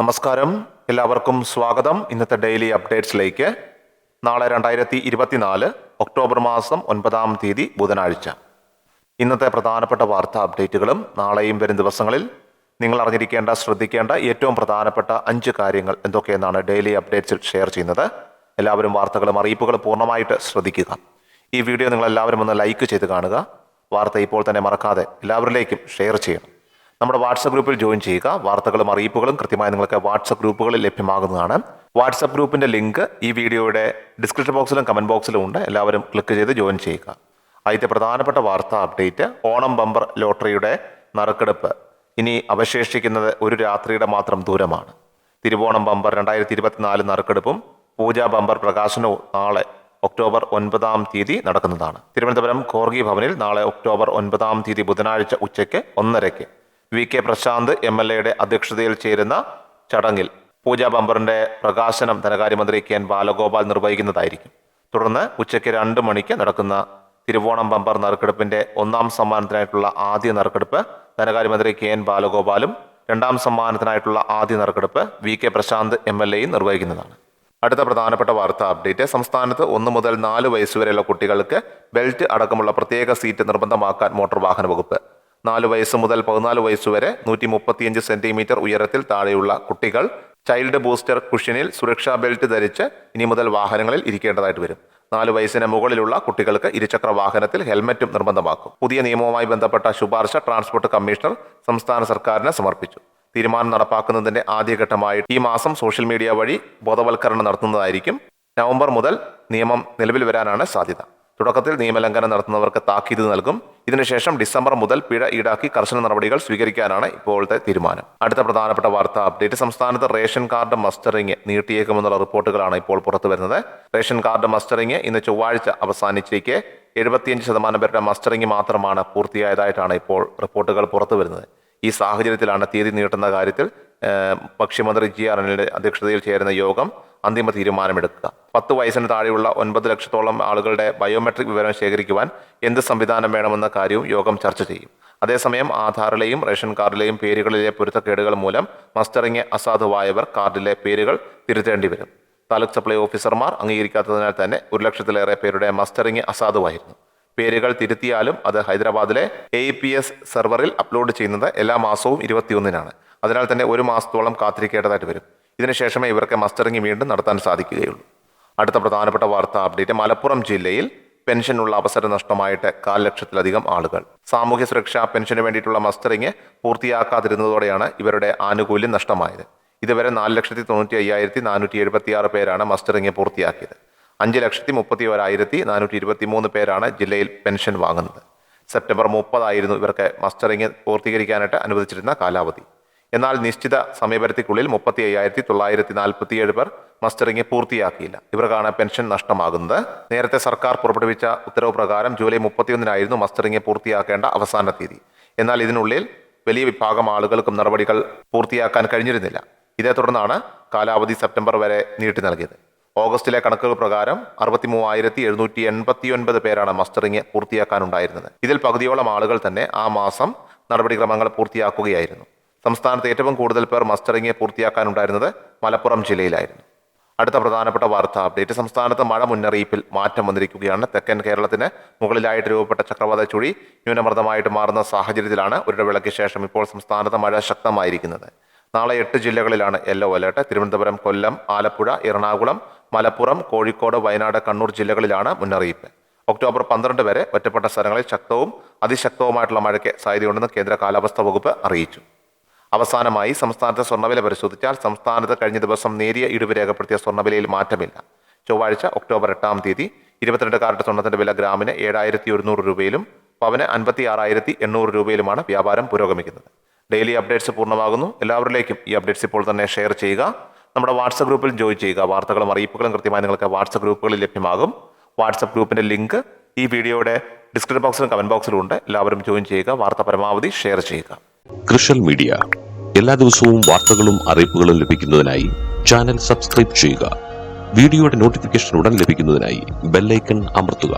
നമസ്കാരം. എല്ലാവർക്കും സ്വാഗതം. ഇന്നത്തെ ഡെയിലി അപ്ഡേറ്റ്സിലേക്ക്. നാളെ രണ്ടായിരത്തി ഇരുപത്തിനാല് ഒക്ടോബർ മാസം ഒൻപതാം തീയതി ബുധനാഴ്ച. ഇന്നത്തെ പ്രധാനപ്പെട്ട വാർത്താ അപ്ഡേറ്റുകളും നാളെയും വരും ദിവസങ്ങളിൽ നിങ്ങൾ അറിഞ്ഞിരിക്കേണ്ട ശ്രദ്ധിക്കേണ്ട ഏറ്റവും പ്രധാനപ്പെട്ട അഞ്ച് കാര്യങ്ങൾ എന്തൊക്കെയെന്നാണ് ഡെയിലി അപ്ഡേറ്റ്സിൽ ഷെയർ ചെയ്യുന്നത്. എല്ലാവരും വാർത്തകളും അറിയിപ്പുകളും പൂർണമായിട്ട് ശ്രദ്ധിക്കുക. ഈ വീഡിയോ നിങ്ങൾ എല്ലാവരും ഒന്ന് ലൈക്ക് ചെയ്ത് കാണുക. വാർത്ത ഇപ്പോൾ തന്നെ മറക്കാതെ എല്ലാവരിലേക്കും ഷെയർ ചെയ്യണം. നമ്മുടെ വാട്സപ്പ് ഗ്രൂപ്പിൽ ജോയിൻ ചെയ്യുക. വാർത്തകളും അറിയിപ്പുകളും കൃത്യമായി നിങ്ങൾക്ക് വാട്സപ്പ് ഗ്രൂപ്പുകളിൽ ലഭ്യമാകുന്നതാണ്. വാട്സപ്പ് ഗ്രൂപ്പിന്റെ ലിങ്ക് ഈ വീഡിയോയുടെ ഡിസ്ക്രിപ്ഷൻ ബോക്സിലും കമന്റ് ബോക്സിലും ഉണ്ട്. എല്ലാവരും ക്ലിക്ക് ചെയ്ത് ജോയിൻ ചെയ്യുക. ആദ്യത്തെ പ്രധാനപ്പെട്ട വാർത്താ അപ്ഡേറ്റ് ഓണം ബമ്പർ ലോട്ടറിയുടെ നറുക്കെടുപ്പ്. ഇനി അവശേഷിക്കുന്നത് ഒരു രാത്രിയുടെ മാത്രം ദൂരമാണ്. തിരുവോണം ബമ്പർ രണ്ടായിരത്തി ഇരുപത്തിനാല് നറുക്കെടുപ്പും പൂജാ ബമ്പർ പ്രകാശനവും നാളെ ഒക്ടോബർ ഒൻപതാം തീയതി നടക്കുന്നതാണ്. തിരുവനന്തപുരം കോർഗി ഭവനിൽ നാളെ ഒക്ടോബർ ഒൻപതാം തീയതി ബുധനാഴ്ച ഉച്ചയ്ക്ക് ഒന്നരയ്ക്ക്. V K Prashanth M L എയുടെ അധ്യക്ഷതയിൽ ചേരുന്ന ചടങ്ങിൽ പൂജാ ബമ്പറിന്റെ പ്രകാശനം ധനകാര്യമന്ത്രി കെ എൻ ബാലഗോപാൽ നിർവഹിക്കുന്നതായിരിക്കും. തുടർന്ന് ഉച്ചയ്ക്ക് രണ്ട് മണിക്ക് നടക്കുന്ന തിരുവോണം ബംബർ നറുക്കെടുപ്പിന്റെ ഒന്നാം സമ്മാനത്തിനായിട്ടുള്ള ആദ്യ നറുക്കെടുപ്പ് ധനകാര്യമന്ത്രി കെ എൻ ബാലഗോപാലും രണ്ടാം സമ്മാനത്തിനായിട്ടുള്ള ആദ്യ നറുക്കെടുപ്പ് V K Prashanth M L എയും നിർവഹിക്കുന്നതാണ്. അടുത്ത പ്രധാനപ്പെട്ട വാർത്താ അപ്ഡേറ്റ് സംസ്ഥാനത്ത് ഒന്ന് മുതൽ നാല് വയസ്സുവരെയുള്ള കുട്ടികൾക്ക് ബെൽറ്റ് അടക്കമുള്ള പ്രത്യേക സീറ്റ് നിർബന്ധമാക്കാൻ മോട്ടോർ വാഹന വകുപ്പ് നാല് വയസ്സ് മുതൽ പതിനാല് വയസ്സ് വരെ നൂറ്റി മുപ്പത്തിയഞ്ച് സെന്റിമീറ്റർ ഉയരത്തിൽ താഴെയുള്ള കുട്ടികൾ ചൈൽഡ് ബൂസ്റ്റർ കുഷ്യനിൽ സുരക്ഷാ ബെൽറ്റ് ധരിച്ച് ഇനി മുതൽ വാഹനങ്ങളിൽ ഇരിക്കേണ്ടതായിട്ട് വരും. നാല് വയസ്സിന് മുകളിലുള്ള കുട്ടികൾക്ക് ഇരുചക്ര വാഹനത്തിൽ ഹെൽമറ്റും നിർബന്ധമാക്കും. പുതിയ നിയമവുമായി ബന്ധപ്പെട്ട ശുപാർശ ട്രാൻസ്പോർട്ട് കമ്മീഷണർ സംസ്ഥാന സർക്കാരിന് സമർപ്പിച്ചു. തീരുമാനം നടപ്പാക്കുന്നതിന്റെ ആദ്യഘട്ടമായി ഈ മാസം സോഷ്യൽ മീഡിയ വഴി ബോധവൽക്കരണം നടത്തുന്നതായിരിക്കും. നവംബർ മുതൽ നിയമം നിലവിൽ വരാനാണ് സാധ്യത. തുടക്കത്തിൽ നിയമലംഘനം നടത്തുന്നവർക്ക് താക്കീത് നൽകും. ഇതിനുശേഷം ഡിസംബർ മുതൽ പിഴ ഈടാക്കി കർശന നടപടികൾ സ്വീകരിക്കാനാണ് ഇപ്പോഴത്തെ തീരുമാനം. അടുത്ത പ്രധാനപ്പെട്ട വാർത്ത അപ്ഡേറ്റ്. സംസ്ഥാനത്ത് റേഷൻ കാർഡ് മസ്റ്ററിംഗ് നീട്ടിയേക്കുമെന്നുള്ള റിപ്പോർട്ടുകളാണ് ഇപ്പോൾ പുറത്തു വരുന്നത്. റേഷൻ കാർഡ് മസ്റ്ററിംഗ് ഇന്ന് ചൊവ്വാഴ്ച അവസാനിച്ചേക്ക് എഴുപത്തിയഞ്ച് ശതമാനം പേരുടെ മസ്റ്ററിംഗ് മാത്രമാണ് പൂർത്തിയായതായിട്ടാണ് ഇപ്പോൾ റിപ്പോർട്ടുകൾ പുറത്തു വരുന്നത്. ഈ സാഹചര്യത്തിലാണ് തീയതി നീട്ടുന്ന കാര്യത്തിൽ ഭക്ഷ്യമന്ത്രി ജി ആർ അനിലിന്റെ അധ്യക്ഷതയിൽ ചേരുന്ന യോഗം അന്തിമ തീരുമാനമെടുക്കുക. പത്ത് വയസ്സിന് താഴെയുള്ള ഒൻപത് ലക്ഷത്തോളം ആളുകളുടെ ബയോമെട്രിക് വിവരം ശേഖരിക്കുവാൻ എന്ത് സംവിധാനം വേണമെന്ന കാര്യവും യോഗം ചർച്ച ചെയ്യും. അതേസമയം ആധാറിലെയും റേഷൻ കാർഡിലെയും പേരുകളിലെ പൊരുത്തക്കേടുകൾ മൂലം മസ്റ്ററിംഗ് അസാധുവായവർ കാർഡിലെ പേരുകൾ തിരുത്തേണ്ടി വരും. താലൂക്ക് സപ്ലൈ ഓഫീസർമാർ അംഗീകരിക്കാത്തതിനാൽ തന്നെ ഒരു ലക്ഷത്തിലേറെ പേരുടെ മസ്റ്ററിംഗ് അസാധുവായിരുന്നു. പേരുകൾ തിരുത്തിയാലും അത് ഹൈദരാബാദിലെ എ പി എസ് സെർവറിൽ അപ്ലോഡ് ചെയ്യുന്നത് എല്ലാ മാസവും ഇരുപത്തിയൊന്നിനാണ്. അതിനാൽ തന്നെ ഒരു മാസത്തോളം കാത്തിരിക്കേണ്ടതായിട്ട് വരും. ഇതിനുശേഷമേ ഇവർക്ക് മസ്റ്ററിംഗ് വീണ്ടും നടത്താൻ സാധിക്കുകയുള്ളൂ. അടുത്ത പ്രധാനപ്പെട്ട വാർത്താ അപ്ഡേറ്റ് മലപ്പുറം ജില്ലയിൽ പെൻഷനുള്ള അവസരം നഷ്ടമായിട്ട് കാൽ ലക്ഷത്തിലധികം ആളുകൾ. സാമൂഹ്യ സുരക്ഷാ പെൻഷന് വേണ്ടിയിട്ടുള്ള മസ്റ്ററിംഗ് പൂർത്തിയാക്കാതിരുന്നതോടെയാണ് ഇവരുടെ ആനുകൂല്യം നഷ്ടമായത്. ഇതുവരെ നാല് ലക്ഷത്തി തൊണ്ണൂറ്റി അയ്യായിരത്തി നാനൂറ്റി എഴുപത്തി ആറ് പേരാണ് മസ്റ്ററിംഗ് പൂർത്തിയാക്കിയത്. അഞ്ച് ലക്ഷത്തി മുപ്പത്തി ഒരായിരത്തി നാനൂറ്റി ഇരുപത്തി മൂന്ന് പേരാണ് ജില്ലയിൽ പെൻഷൻ വാങ്ങുന്നത്. സെപ്റ്റംബർ മുപ്പതായിരുന്നു ഇവർക്ക് മസ്റ്ററിംഗ് പൂർത്തീകരിക്കാനായിട്ട് അനുവദിച്ചിരുന്ന കാലാവധി. എന്നാൽ നിശ്ചിത സമയപരിധിക്കുള്ളിൽ മുപ്പത്തി അയ്യായിരത്തി തൊള്ളായിരത്തി നാൽപ്പത്തിയേഴ് പേർ മസ്റ്ററിംഗ് പൂർത്തിയാക്കിയില്ല. ഇവർക്കാണ് പെൻഷൻ നഷ്ടമാകുന്നത്. നേരത്തെ സർക്കാർ പുറപ്പെടുവിച്ച ഉത്തരവ് പ്രകാരം ജൂലൈ മുപ്പത്തിയൊന്നിനായിരുന്നു മസ്റ്ററിംഗ് പൂർത്തിയാക്കേണ്ട അവസാന തീയതി. എന്നാൽ ഇതിനുള്ളിൽ വലിയ വിഭാഗം ആളുകൾക്കും നടപടികൾ പൂർത്തിയാക്കാൻ കഴിഞ്ഞിരുന്നില്ല. ഇതേ തുടർന്നാണ് കാലാവധി സെപ്റ്റംബർ വരെ നീട്ടി നൽകിയത്. ഓഗസ്റ്റിലെ കണക്കുകൾ പ്രകാരം അറുപത്തി മൂവായിരത്തി എഴുന്നൂറ്റി എൺപത്തി ഒൻപത് പേരാണ് മസ്റ്ററിംഗ് പൂർത്തിയാക്കാനുണ്ടായിരുന്നത്. ഇതിൽ പകുതിയോളം ആളുകൾ തന്നെ ആ മാസം നടപടിക്രമങ്ങൾ പൂർത്തിയാക്കുകയായിരുന്നു. സംസ്ഥാനത്ത് ഏറ്റവും കൂടുതൽ പേർ മസ്റ്ററിംഗ് പൂർത്തിയാക്കാനുണ്ടായിരുന്നത് മലപ്പുറം ജില്ലയിലായിരുന്നു. അടുത്ത പ്രധാനപ്പെട്ട വാർത്താ അപ്ഡേറ്റ് സംസ്ഥാനത്ത് മഴ മുന്നറിയിപ്പിൽ മാറ്റം വന്നിരിക്കുകയാണ്. തെക്കൻ കേരളത്തിന് മുകളിലായിട്ട് രൂപപ്പെട്ട ചക്രവാത ചുഴി ന്യൂനമർദ്ദമായിട്ട് മാറുന്ന സാഹചര്യത്തിലാണ് ഒരിടവേളയ്ക്ക് ശേഷം ഇപ്പോൾ സംസ്ഥാനത്ത് മഴ ശക്തമായിരിക്കുന്നത്. നാളെ എട്ട് ജില്ലകളിലാണ് യെല്ലോ അലേർട്ട്. തിരുവനന്തപുരം കൊല്ലം ആലപ്പുഴ എറണാകുളം മലപ്പുറം കോഴിക്കോട് വയനാട് കണ്ണൂർ ജില്ലകളിലാണ് മുന്നറിയിപ്പ്. ഒക്ടോബർ പന്ത്രണ്ട് വരെ ഒറ്റപ്പെട്ട സ്ഥലങ്ങളിൽ ശക്തവും അതിശക്തവുമായിട്ടുള്ള മഴയ്ക്ക് സാധ്യതയുണ്ടെന്ന് കേന്ദ്ര കാലാവസ്ഥാ വകുപ്പ് അറിയിച്ചു. അവസാനമായി സംസ്ഥാനത്തെ സ്വർണവില പരിശോധിച്ചാൽ സംസ്ഥാനത്ത് കഴിഞ്ഞ ദിവസം നേരിയ ഇടിവ് രേഖപ്പെടുത്തിയ സ്വർണവിലയിൽ മാറ്റമില്ല. ചൊവ്വാഴ്ച ഒക്ടോബർ എട്ടാം തീയതി ഇരുപത്തിരണ്ട് കാരറ്റ് സ്വർണത്തിന്റെ വില ഗ്രാമിന് ഏഴായിരത്തി ഒരുന്നൂറ് രൂപയിലും പവന് അൻപത്തി ആറായിരത്തി എണ്ണൂറ് രൂപയിലുമാണ് വ്യാപാരം പുരോഗമിക്കുന്നത്. ഡെയിലി അപ്ഡേറ്റ്സ് പൂർണമാകുന്നു. എല്ലാവരിലേക്കും ഈ അപ്ഡേറ്റ്സ് ഇപ്പോൾ തന്നെ ഷെയർ ചെയ്യുക. നമ്മുടെ വാട്സപ്പ് ഗ്രൂപ്പിൽ ജോയിൻ ചെയ്യുക. വാർത്തകളും അറിയിപ്പുകളും കൃത്യമായി നിങ്ങൾക്ക് വാട്സപ്പ് ഗ്രൂപ്പുകളിൽ ലഭ്യമാകും. വാട്സപ്പ് ഗ്രൂപ്പിന്റെ ലിങ്ക് ഈ വീഡിയോയുടെ ഡിസ്ക്രിപ്ഷൻ ബോക്സിലും കമന്റ് ബോക്സിലും ഉണ്ട്. എല്ലാവരും ജോയിൻ ചെയ്യുക. വാർത്ത പരമാവധി ഷെയർ ചെയ്യുക. കൃഷൽ മീഡിയ. എല്ലാ ദിവസവും വാർത്തകളും അറിയിപ്പുകളും ലഭിക്കുന്നതിനായി ചാനൽ സബ്സ്ക്രൈബ് ചെയ്യുക. വീഡിയോയുടെ നോട്ടിഫിക്കേഷൻ ഉടൻ ലഭിക്കുന്നതിനായി ബെല്ലൈക്കൺ അമർത്തുക.